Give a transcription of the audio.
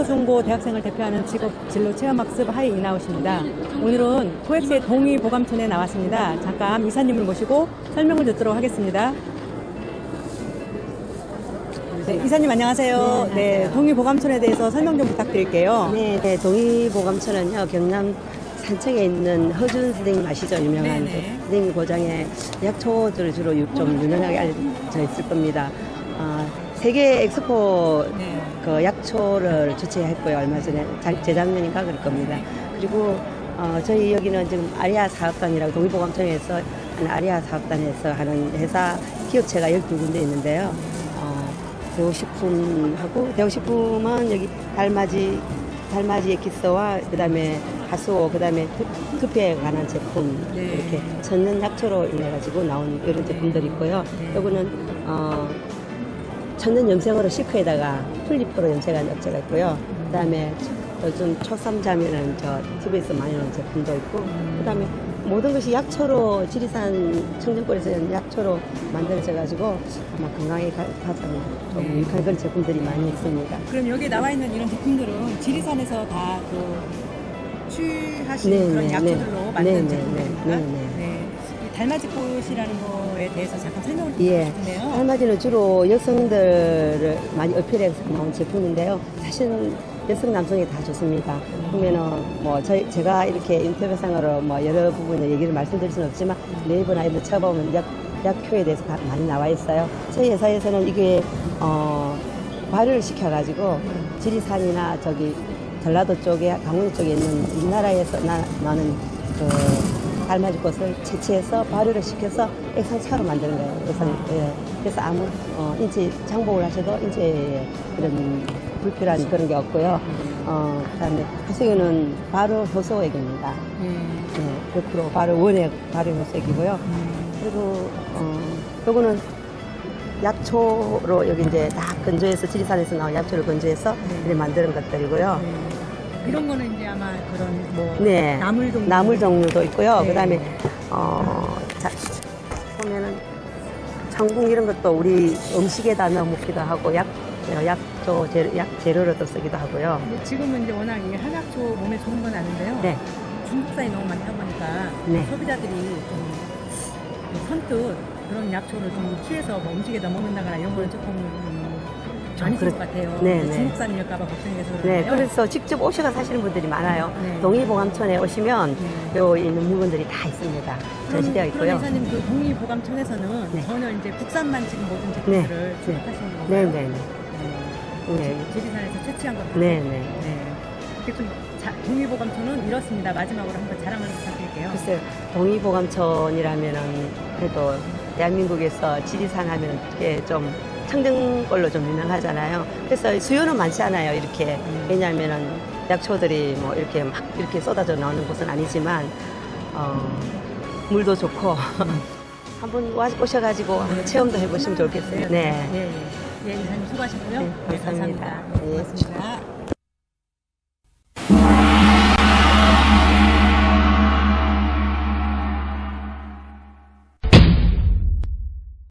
초, 중고 대학생을 대표하는 직업 진로 체험학습 하이 인아웃입니다. 오늘은 코엑스의 동의 보감촌에 나왔습니다. 잠깐 이사님을 모시고 설명을 듣도록 하겠습니다. 네, 이사님 안녕하세요. 네, 동의 보감촌에 대해서 설명 좀 부탁드릴게요. 네, 네, 동의 보감촌은요, 경남 산청에 있는 허준 선생님 아시죠? 유명한. 그 선생님 고장에 약초들을 주로 유- 좀 유명하게 알려져 있을 겁니다. 아, 세계 엑스포 네. 그 약초를 주최했고요. 얼마 전에 자- 재작년인가 그럴 겁니다. 그리고 어, 저희 여기는 지금 아리아 사업단이라고 동의보감청에서 아리아 사업단에서 하는 회사 기업체가 12군데 있는데요. 어, 대우식품하고 대우식품은 여기 달맞이 달맞이 엑기스와 그다음에 하수오 그다음에 두- 두피에 관한 제품 네. 이렇게 천연 약초로 인해 가지고 나온 이런 제품들이 있고요. 네. 요거는 어, 천연 염색으로 시크에다가 플리퍼로 염색한 업체가 있고요. 그 다음에 요즘 초삼잠이라는 저 TV에서 많이 나오는 제품도 있고, 그 다음에 모든 것이 약초로 지리산 청정골에서 약초로 만들어져 가지고 아마 건강에 가- 가장 좀 네. 유익한 그런 제품들이 많이 있습니다. 그럼 여기 나와 있는 이런 제품들은 지리산에서 다그 취하신 네, 그런 네, 약초들로 네. 만든 네, 네, 제품입니까? 네, 네, 네. 이 달맞이 꽃이라는 거 에 대해서 잠깐 설명을 드리고 예. 싶은데요. 할마디는 주로 여성들을 많이 어필해서 나온 제품인데요. 사실 여성 남성이 다 좋습니다. 보면은 뭐 저희 제가 이렇게 인터뷰상으로 뭐 여러 부분을 얘기를 말씀드릴 수는 없지만 네이버 나이도 쳐보면 약 약효에 대해서 다 많이 나와 있어요. 저희 회사에서는 이게 어 발효를 시켜가지고 지리산이나 저기 전라도 쪽에 강원도 쪽에 있는 우리나라에서 나, 나는 그 달맞이 꽃을 채취해서 발효를 시켜서 액상차로 만드는 거예요. 그래서, 예. 그래서 아무 어, 인체 장복을 하셔도 인체에 그런 불필요한 그런 게 없고요. 어, 그다음에 하수유는 발효 효소액입니다. 예. 네, 100% 발효 원액 발효 효소액이고요. 그리고 어, 요거는 약초로 여기 이제 다 건조해서 지리산에서 나온 약초를 건조해서 이렇게 만드는 것들이고요. 네. 이런 거는 이제 아마 그런 뭐 네. 나물 종류 나물 종류도 있고요. 네. 그다음에 어, 자, 보면은 청궁 이런 것도 우리 음식에다 넣어 먹기도 하고 약 어, 약초 재료, 약 재료로도 쓰기도 하고요. 근데 지금은 이제 워낙 이 한약초 몸에 좋은 건 아는데요. 네. 중국산이 너무 많다 보니까 네. 소비자들이 좀 선뜻 그런 약초를 좀 취해서 뭐 음식에다 먹는다거나 이런 거는 조금 음, 아니실 그렇- 것 같아요. 네, 네. 중국산일까봐 걱정돼서 네, 그런데요. 그래서 직접 오셔서 사시는 분들이 많아요. 네. 동의보감촌에 오시면 네. 요 있는 물건들이 다 있습니다. 전시되어 있고요. 이사님 그 동의보감촌에서는 네. 전혀 이제 국산만 지금 모든 네. 제품들을 네. 취급하시는 건가요? 네, 네, 네. 네. 지리산에서 채취한 것들. 네, 네. 네. 이렇게 좀 자, 동의보감촌은 이렇습니다. 마지막으로 한번 자랑을 부탁드릴게요. 글쎄요, 동의보감촌이라면은 그래도 대한민국에서 지리산 하면 이게 좀 청정골로 좀 유명하잖아요. 그래서 수요는 많지 않아요, 이렇게. 왜냐하면은 약초들이 뭐 이렇게 막 이렇게 쏟아져 나오는 곳은 아니지만, 어, 물도 좋고. 한번 와- 오셔가지고 한번 체험도 해보시면 좋겠어요. 네. 예, 예. 예, 이사님 수고하셨고요. 네, 감사합니다. 네, 네. 고맙습니다.